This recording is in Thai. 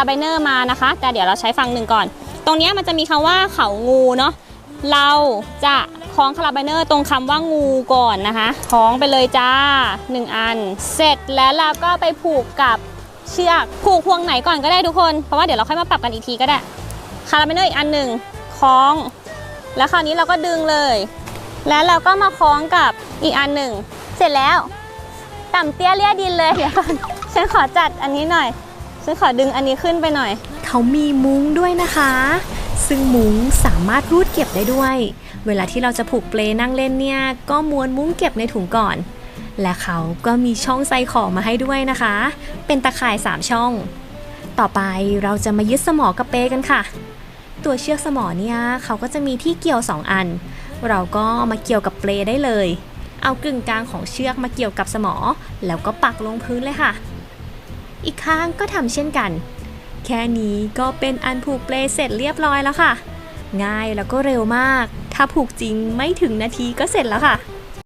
คาร์ไบเนอร์มานะคะ แต่เดี๋ยวเราใช้ฟังหนึ่งก่อน ตรงนี้มันจะมีคำว่าเขางูเนาะเราจะคล้องคาราไบเนอร์ตรงคำว่างูก่อนนะคะคล้องไปเลยจ้า 1 อัน เสร็จแล้วเราก็ไปผูกกับเชือกผูกพวงไหนก่อนก็ได้ทุกคน เพราะว่าเดี๋ยวเราค่อยมาปรับกันอีกทีก็ได้คาราไบเนอร์อีกอันหนึ่งคล้อง แล้วคราวนี้เราก็ดึงเลย แล้วเราก็มาคล้องกับอีกอันหนึ่ง เสร็จแล้ว ต่ำเตี้ยเลี่ยดินเลยเดี๋ยวก่อนฉันขอจัดอันนี้หน่อย ฉันขอดึงอันนี้ขึ้นไปหน่อย เขามีมุ้งด้วยนะคะ ซึ่งมุ้งสามารถรูดเก็บได้ด้วย เวลาที่เราจะผูกเปลนั่งเล่นเนี่ย ก็ม้วนมุ้งเก็บในถุงก่อน และเขาก็มีช่องใส่ของมาให้ด้วยนะคะ เป็นตะข่าย 3 ช่อง ต่อไปเราจะมายึดสมอกับเปกันค่ะ ตัวเชือกสมอเนี่ยเขาก็จะมีที่เกี่ยว 2 อัน เราก็มาเกี่ยวกับเปลได้เลย เอากึ่งกลางของเชือกมาเกี่ยวกับสมอ แล้วก็ปักลงพื้นเลยค่ะ อีกข้างก็ทำเช่นกัน แค่นี้ก็เป็นอันผูกเปลเสร็จเรียบร้อยแล้วค่ะ ง่ายแล้วก็เร็วมาก ถ้าผูกจริงไม่ถึงนาทีก็เสร็จแล้วค่ะ